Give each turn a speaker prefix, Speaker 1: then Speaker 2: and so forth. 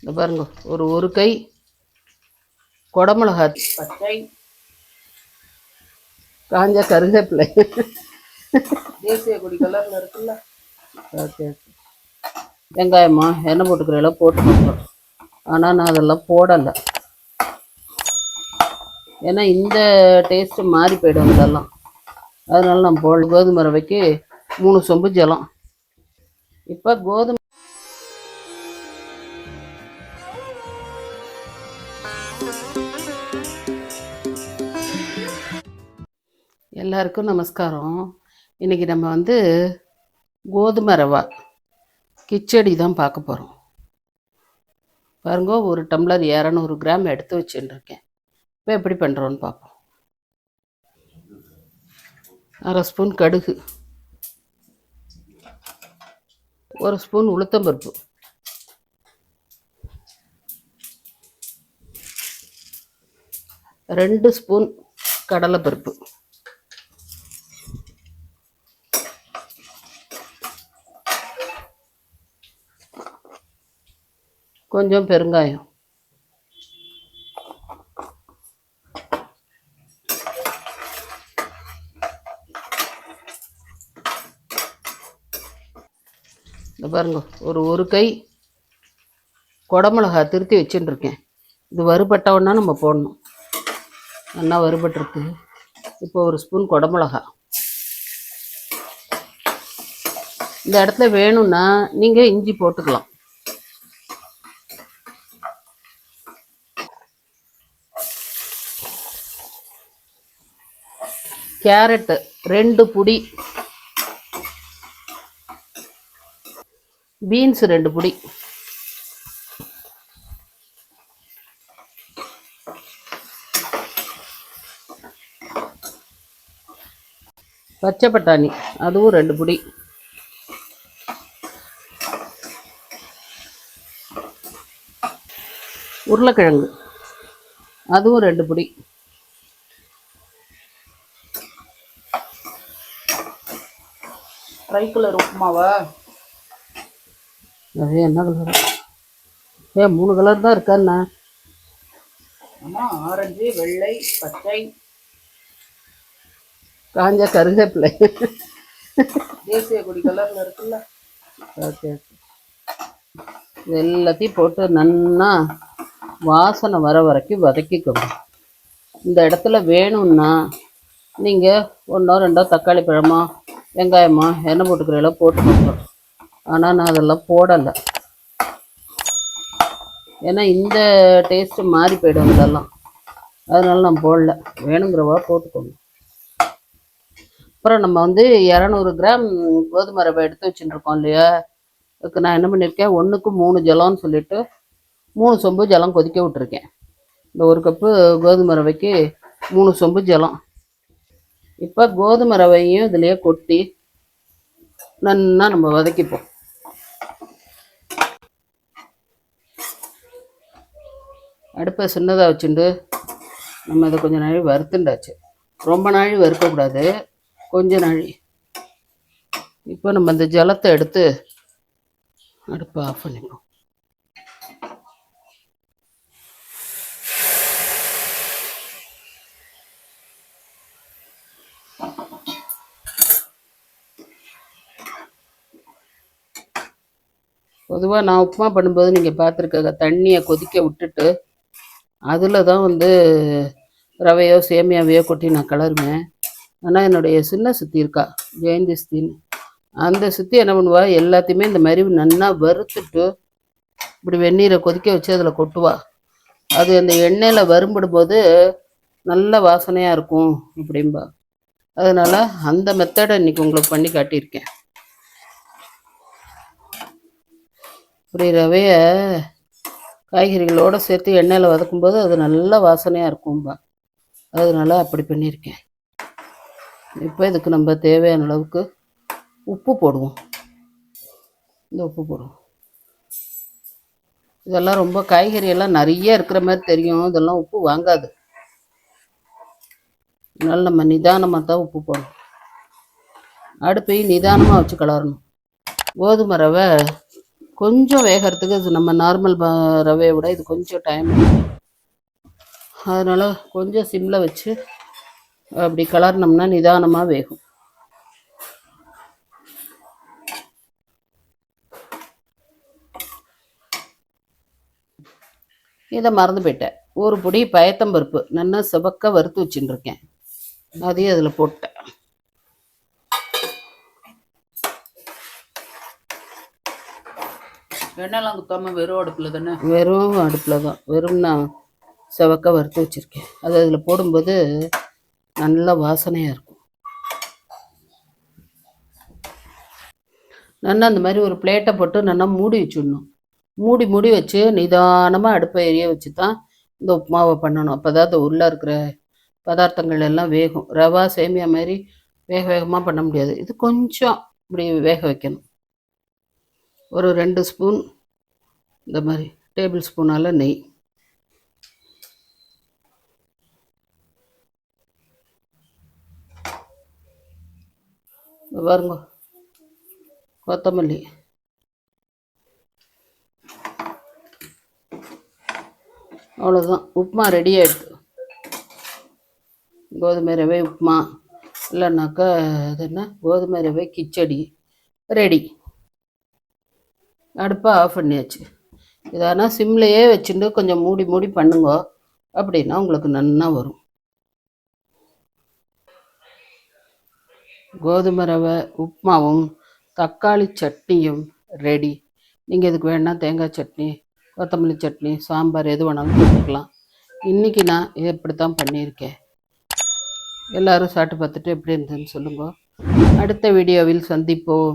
Speaker 1: இந்த பாருங்க ஒரு ஒரு கை குடமிளகா பச்சை. காஞ்ச கருவேப்பிலை. தேசிய கொடி கலரில் இருக்குல்ல? ஓகே. வெங்காயமா எண்ணெய் போட்டுக்கிறதெல்லாம் போட்டு கொடுக்குறோம் ஆனால் நான் அதெல்லாம் போடலை. ஏன்னா இந்த டேஸ்ட்டு மாறி போயிடும் இதெல்லாம் அதனால நான் போடல. கோதுமை ரவைக்கு மூணு சொம்பு ஜலம். இப்போ கோதுமை எல்லாருக்கும் நமஸ்காரம். இன்னைக்கு நம்ம வந்து கோதுமை ரவா கிச்சடி தான் பார்க்க போகிறோம் பாருங்க ஒரு டம்ளர் இரநூறு கிராம் எடுத்து வச்சுட்டுருக்கேன் இப்போ எப்படி பண்ணுறோன்னு பார்ப்போம். அரை ஸ்பூன் கடுகு ஒரு ஸ்பூன் உளுத்தம்பருப்பு. ரெண்டு ஸ்பூன் கடலைப்பருப்பு. கொஞ்சம் பெருங்காயம். இந்த பாருங்க ஒரு ஒரு கை குடமிளகா திருத்தி வச்சுட்டுருக்கேன். இது வறுபட்டவுன்னா நம்ம போடணும். நல்லா வருபட்டுருக்கு இப்போ ஒரு ஸ்பூன் குடமிளகா. இந்த இடத்துல வேணும்னா நீங்கள் இஞ்சி போட்டுக்கலாம். கேரட்டு ரெண்டு புடி. பீன்ஸ் ரெண்டு புடி. பச்சை பட்டாணி அதுவும் ரெண்டு புடி. உருளைக்கிழங்கு அதுவும் ரெண்டு புடி. ட்ரை கலர் உப்புமாவா? அது என்ன கலர் ஏ மூணு கலர் தான் இருக்காண்ணா ஆமாம் ஆரஞ்சு வெள்ளை பச்சை. காஞ்ச கருவேப்பிலை தேசிய கொடி கலரில் இருக்குல்ல. ஓகே இது எல்லாத்தையும் போட்டு நன்னா வாசனை வர வரைக்கும் வதக்கிக்கணும் இந்த இடத்துல வேணும்னா நீங்கள் ஒன்றோ ரெண்டோ தக்காளி பழமோ வெங்காயமோ எண்ணெய் போட்டுக்கிறதெல்லாம் போட்டு கொடுக்குறோம் ஆனால் நான் அதெல்லாம் போடலை. ஏன்னா இந்த டேஸ்ட்டு மாறி போயிடும் இதெல்லாம் அதனால நான் போடல. வேணுங்கிறவா போட்டுக்கோங்க. அப்புறம் நம்ம வந்து இரநூறு கிராம் கோதுமை ரவை எடுத்து வச்சுட்டு இல்லையா? அதுக்கு நான் என்ன பண்ணியிருக்கேன்? ஒன்றுக்கு மூணு ஜலம்னு சொல்லிட்டு மூணு சொம்பு ஜலம் கொதிக்க விட்டுருக்கேன். இந்த ஒரு கப்பு கோதுமை ரவைக்கு மூணு சொம்பு ஜலம். இப்போ கோதுமை ரவையும் இதுலேயே கொட்டி நன்னா நம்ம வதக்கிப்போம். அடுப்பை சின்னதாக வச்சுட்டு நம்ம இதை கொஞ்சம் நாழி வறுத்துண்டாச்சு. ரொம்ப நாழி வறுக்கக்கூடாது. கொஞ்ச நாழி இப்போ நம்ம இந்த ஜலத்தை எடுத்து அடுப்பை ஆஃப் பண்ணிப்போம் பொதுவாக நான் உப்புமா பண்ணும்போது நீங்கள் பார்த்துருக்க தண்ணியை கொதிக்க விட்டுட்டு அதில் தான் வந்து ரவையோ சேமியாவையோ கொட்டி நான் கலருவேன். ஆனால் என்னுடைய சின்ன சுத்தி இருக்கா ஜெயந்தி சுத்தின்னு. அந்த சுற்றி என்ன பண்ணுவா எல்லாத்தையுமே இந்த மாதிரி நன்னா வறுத்துட்டு இப்படி வெந்நீரை கொதிக்க வச்சு அதில் கொட்டுவா. அது அந்த எண்ணெயில் வரும்பிடும்போது நல்ல வாசனையாக இருக்கும் அப்படிம்பா. அதனால் அந்த மெத்தடை இன்னைக்கு உங்களுக்கு பண்ணி காட்டியிருக்கேன். இப்படி ரவையை காய்கறிகளோடு சேர்த்து எண்ணெயில் வதக்கும்போது அது நல்ல வாசனையாக இருக்கும்பா. அதனால அப்படி பண்ணியிருக்கேன். இப்போ இதுக்கு நம்ம தேவையான அளவுக்கு உப்பு போடுவோம். இந்த உப்பு போடுவோம். இதெல்லாம் ரொம்ப காய்கறி எல்லாம் நிறைய இருக்கிற மாதிரி தெரியும். இதெல்லாம் உப்பு வாங்காது. அதனால நம்ம நிதானமாக தான் உப்பு போடணும். அடுப்பையும் நிதானமாக வச்சு கலரணும். கோதுமை ரவை கொஞ்சம் வேகறதுக்கு இது நம்ம நார்மல் ரவையை விட இது கொஞ்சம் டைம் அதனால் கொஞ்சம் சிம்மில் வச்சு அப்படி கலர்னோம்னா நிதானமாக வேகும். இதை மறந்து போயிட்டேன். ஒரு பொடி பயத்தம்பருப்பு நல்லா செவக்க வறுத்து வச்சுட்டு இருக்கேன் அதையும் அதில் போட்டேன்.
Speaker 2: எண்ணெய்லாம் குத்தாம வெறும் அடுப்புல தானே?
Speaker 1: வெறும் அடுப்பில் தான். வெறும் நான் செவக்க வறுத்து வச்சுருக்கேன். அது அதில் போடும்போது நல்ல வாசனையாக இருக்கும். நல்லா அந்த மாதிரி ஒரு பிளேட்டை போட்டு நல்லா மூடி வச்சுடணும். மூடி மூடி வச்சு நிதானமாக அடுப்பை எரிய வச்சு தான் இந்த உப்புமாவை பண்ணணும். அப்போ தான் அது உள்ளே இருக்கிற பதார்த்தங்கள் எல்லாம் வேகும். ரவா சேமியா மாதிரி வேக வேகமாக பண்ண முடியாது. இது கொஞ்சம் இப்படி வேக வைக்கணும். ஒரு ரெண்டு ஸ்பூன் இந்த மாதிரி டேபிள் ஸ்பூனால் நெய். பாருங்க. கொத்தமல்லி. அவ்வளோதான் உப்புமா ரெடி ஆகிடுது கோதுமை ரவை உப்புமா. இல்லைன்னாக்கா அது என்ன? கோதுமை ரவை கிச்சடி. ரெடி அடுப்பை ஆஃப் பண்ணியாச்சு. இதானா சிம்லையே வச்சுட்டு கொஞ்சம் மூடி மூடி பண்ணுங்க. அப்படின்னா உங்களுக்கு நன்னா வரும். கோதுமை ரவை உப்புமாவும் தக்காளி சட்னியும் ரெடி நீங்கள் இதுக்கு வேணால் தேங்காய் சட்னி கொத்தமல்லி சட்னி சாம்பார் எது வேணாலும் பண்ணிக்கலாம். இன்றைக்கி நான் இப்படி தான் பண்ணியிருக்கேன். எல்லோரும் சாப்பிட்டு பார்த்துட்டு எப்படி இருந்ததுன்னு சொல்லுங்க. அடுத்த வீடியோவில் சந்திப்போம்.